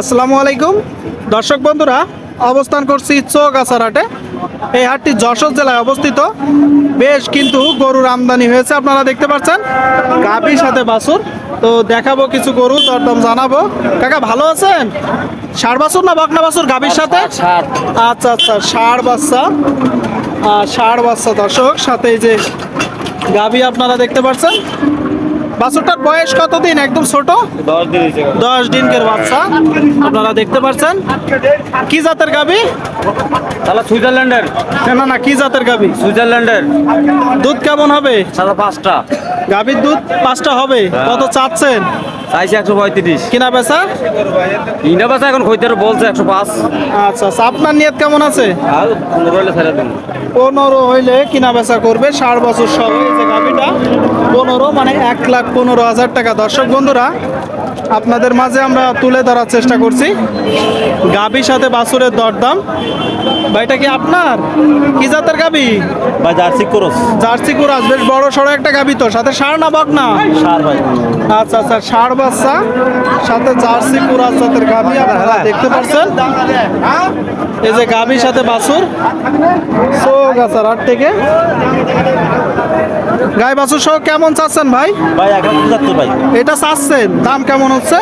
আসসালামু আলাইকুম। দর্শক বন্ধুরা অবস্থান করছি চৌগাছার হাটে এই হাটটি যশোর জেলায় অবস্থিত। বেশ কিন্তু গরুর আমদানি হয়েছে আপনারা দেখতে পাচ্ছেন। গাভীর সাথে বাসুর তো দেখাবো কিছু গরু দরদাম জানাব। কাকা ভালো আছেন? ষাড় বাছুর না বকনা বাছুর গাভীর সাথে? আচ্ছা আচ্ছা ষাড় বাচ্চা। ষাড় বাচ্চা দর্শক সাথে এই যে গাভী আপনারা দেখতে পাচ্ছেন। বাছুরটার বয়স কতদিন? একদম ছোট? দশ দিনকের বাচ্চা। আপনারা দেখতে পাচ্ছেন কি জাতের গাবি? তাহলে সুইজারল্যান্ডের। না না কি জাতের গাবি? সুইজারল্যান্ডের। দুধ কেমন হবে? সাদা পাঁচটা। গাবির দুধ পাঁচটা হবে। কত চাচ্ছেন? চাইছে একশো পঁয়ত্রিশ। কিনা বেচা? ইন্ডা বাসা এখন খৈতের বলছে একশো পাঁচ। আচ্ছা আচ্ছা আপনার নিয়ত কেমন আছে? পনেরো হলে ছেড়ে দিন পনেরো হইলে কিনা বেচা করবে ষাট বছর সহ যে গাবিটা। পনেরো মানে এক লাখ পনেরো হাজার টাকা। দর্শক বন্ধুরা আপনাদের মাঝে আমরা তুলে ধরার চেষ্টা করছি। গাবির সাথে বাছুরের দরদাম। ভাইটা কি আপনার? কি জাতের গাবি ভাই জার্সি করস জার্সি কুরাস বেশ বড় সড়ো একটা গাবি তো। সাথে ষাঁড় না বক না সার ভাই। আচ্ছা আচ্ছা ষাঁড় বাচ্চা। সাথে জার্সি কুরাস জাতের গাবি আপনারা দেখতে পাচ্ছেন। এই যে গাবির সাথে বাছুর। চৌগাছার হাট থেকে। গাই বাছুর সহ কেমন চাচ্ছেন ভাই? ভাই এখন পঁচাত্তর ভাই। এটা চাচ্ছেন দাম কেমন হচ্ছে?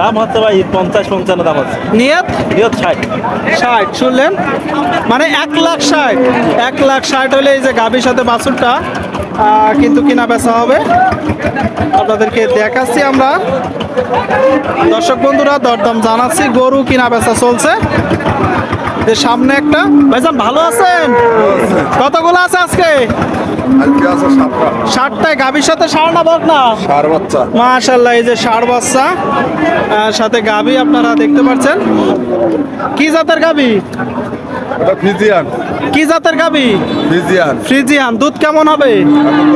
দাম হচ্ছে ভাই পঞ্চাশ পঞ্চান্ন দাম হচ্ছে। নিয়ত? নিয়ত ষাট। ষাট শুনলেন? মানে এক লাখ ষাট। এক লাখ ষাট হলে এই যে গাভীর সাথে বাছুরটা কিন্তু কিনা বেচা হবে। আপনাদেরকে দেখাচ্ছি আমরা। দর্শক বন্ধুরা দরদাম জানাচ্ছি গরু কিনা বেচা চলছে। যে সামনে একটা। ভাইজান ভালো আছেন? কতগুলো আছে আজকে? ষাটটায় গাভীর সাথে না বক না? সার বাচ্চা। মাশাল্লাহ এই যে বাচ্চা। সাথে গাভী আপনারা দেখতে পাচ্ছেন। কি জাতের গাভী? কি জাতের গাবি ফ্রিজিয়ান। দুধ কেমন হবে?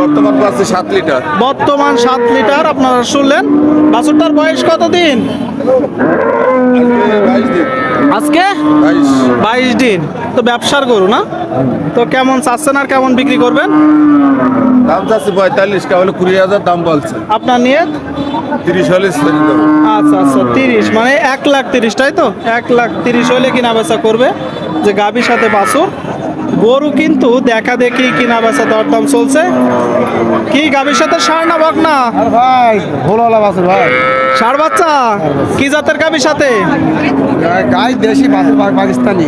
বর্তমান পাচ্ছি সাত লিটার। বর্তমান সাত লিটার আপনারা শুনলেন। বাছুরটার বয়স কতদিন? বাইশ দিন। আজকে? বাইশ। দিন। তো ব্যবসার গরু না? তো কেমন চাচ্ছেন আর কেমন বিক্রি করবেন? দাম চাচ্ছি পঁয়তাল্লিশ কা হলে কুড়ি হাজার দাম বলছে। আপনার নিয়ে তিরিশ হলে আচ্ছা আচ্ছা তিরিশ। মানে এক লাখ তিরিশ তাই তো? এক লাখ তিরিশ হলে কিনা বেচা করবে যে গাবির সাথে বাছুর। গরু কিন্তু দেখা দেখি কিনা বেচা দরদাম চলছে। কি গাভীর সাথে সার না বক না? ভাই ভোলওয়ালা বাসুর ভাই। ষাড় বাচ্চা? কি জাতের গাবির সাথে? গাই দেশি বাসুর পাকিস্তানি।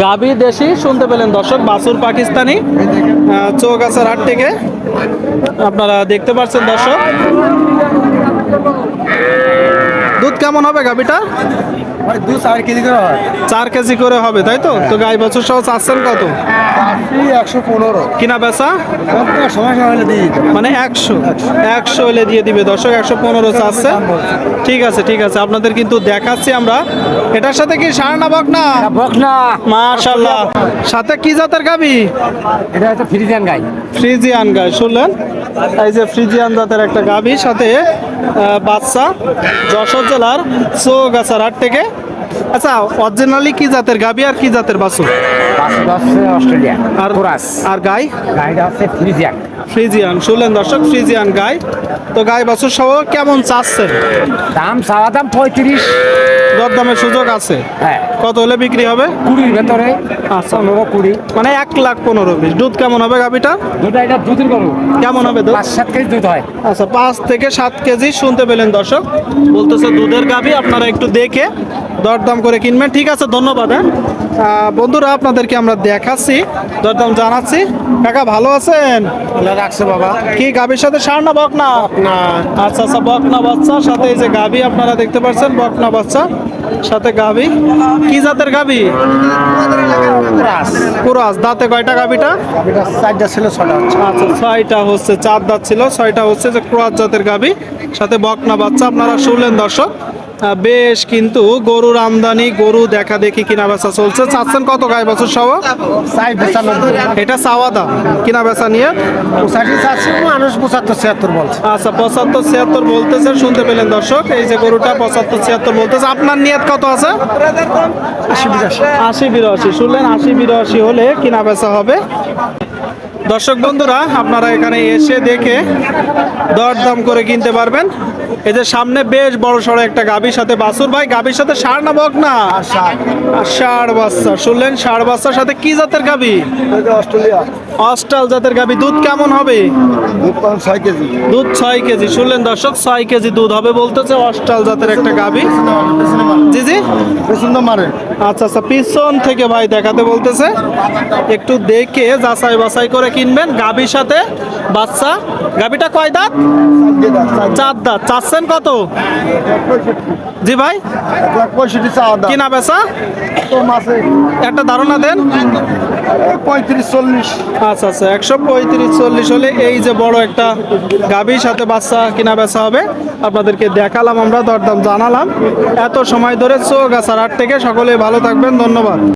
গাবি দেশি শুনতে পেলেন দর্শক বাসুর পাকিস্তানি। আহ, চৌগাছার হাট থেকে। আপনারা দেখতে পাচ্ছেন দর্শক। দুধ কেমন হবে গাবিটা ভাই দু চার কেজি করে হয়। চার কেজি করে হবে তাই তো? তো গাই বছর সহ চাচ্ছেন কত? একশো পনেরো। কিনা বেচা? মানে একশো। একশো হলে দিয়ে দিবে দর্শক একশো পনেরো চাচ্ছে ঠিক আছে ঠিক আছে আপনাদের কিন্তু দেখাচ্ছি আমরা। এটার সাথে কি সার না বক না বকনা। মাশাল্লাহ সাথে কি জাতের গাবি? এটা হচ্ছে ফ্রিজিয়ান গাই। ফ্রিজিয়ান গাই শুনলেন? এই যে ফ্রিজিয়ান জাতের একটা গাবি সাথে বাচ্চা যশোর জেলার চৌগাছার হাট থেকে আচ্ছা অরিজিনালি কি জাতের? গাবি আর কি জাতের বাছু হচ্ছে অস্ট্রেলিয়া আর আর গাই? গাইটা হচ্ছে ফ্রিজিয়ান। ফ্রিজিয়ান শুনলেন দর্শক ফ্রিজিয়ান গাই। তো গাই বাছুর সহ কেমন চাচ্ছেন দাম চাওয়া দাম পঁয়ত্রিশ। দরদামের সুযোগ আছে? হ্যাঁ। কত হলে বিক্রি হবে? কুড়ির ভেতরে। আচ্ছা। পনেরো কুড়ি। মানে এক লাখ পনেরো পিস দুধ কেমন হবে গাভীটা দুটা এটা দুধের গরু। কেমন হবে দুধ? পাঁচ সাত কেজি দুধ হয়। আচ্ছা পাঁচ থেকে সাত কেজি শুনতে পেলেন দর্শক। বলতেছে দুধের গাভী আপনারা একটু দেখে দরদাম করে কিনবেন। ঠিক আছে ধন্যবাদ হ্যাঁ। বন্ধুরা আপনাদেরকে আমরা দেখাচ্ছি দরদাম জানাচ্ছি। কাকা ভালো আছেন? রাখছে বাবা। কি গাভীর সাথে সার না বকনা? না। আচ্ছা আচ্ছা বকনা বাচ্চা সাথে এই যে গাভী আপনারা দেখতে পাচ্ছেন বকনা বাচ্চা সাথে গাভী। কি জাতের গাভী? কুরাস দাঁতে কয়টা গাভীটা? চারটা ছিল ছটা আচ্ছা ছয়টা হচ্ছে চার দাঁত ছিল ছয়টা হচ্ছে যে ক্রোয়াত জাতের গাবি সাথে বকনা বাচ্চা আপনারা শুনলেন দর্শক। বেশ কিন্তু গরুর আমদানি গরু দেখা দেখি কিনা বেচা চলছে। চাচ্ছেন কত গায়ে বছর সহ? এটা চাওয়া দাম কিনা বেচা নিয়ে মানুষ পঁচাত্তর ছিয়াত্তর বলছে। আচ্ছা পঁচাত্তর ছিয়াত্তর বলতেছে শুনতে পেলেন দর্শক এই যে গরুটা পঁচাত্তর ছিয়াত্তর বলতেছে। আপনার নিয়ত কত আছে? আশি বিরাশি। শুনলেন আশি বিরাশি হলে কিনা বেচা হবে। দর্শক বন্ধুরা আপনারা এখানে এসে দেখে দরদাম করে কিনতে পারবেন। এই যে সামনে বেশ বড় সড়ো একটা গাভীর সাথে বাসুর ভাই গাভীর সাথে সার না বক না ষাড় বাচ্চা শুনলেন? ষাড় বাচ্চার সাথে কি জাতের গাভী? অস্ট্রেলিয়া। অস্টাল জাতের গাভী। দুধ কেমন হবে? দুধ ছয় কেজি। দুধ ছয় কেজি। শুনলেন দর্শক ছয় কেজি দুধ হবে বলতেছে অস্টাল জাতের একটা গাভী। জি জি। মারে। আচ্ছা আচ্ছা পিছন থেকে ভাই দেখাতে বলতেছে। একটু দেখে যাচাই বাছাই করে কিনবেন। গাভীর সাথে বাচ্চা। গাভীটা কয় দাঁত? চার দাঁত। চাচ্ছেন কত? জি ভাই। কিনা বেচা? একটা ধারণা দেন। পঁয়ত্রিশ চল্লিশ আচ্ছা আচ্ছা একশো পঁয়ত্রিশ, চল্লিশ হলে এই যে বড় একটা গাভীর সাথে বাচ্চা কিনা বেচা হবে। আপনাদেরকে দেখালাম আমরা, দরদাম জানালাম। এত সময় ধরে চোখ আসার আট থেকে সকলে ভালো থাকবেন ধন্যবাদ।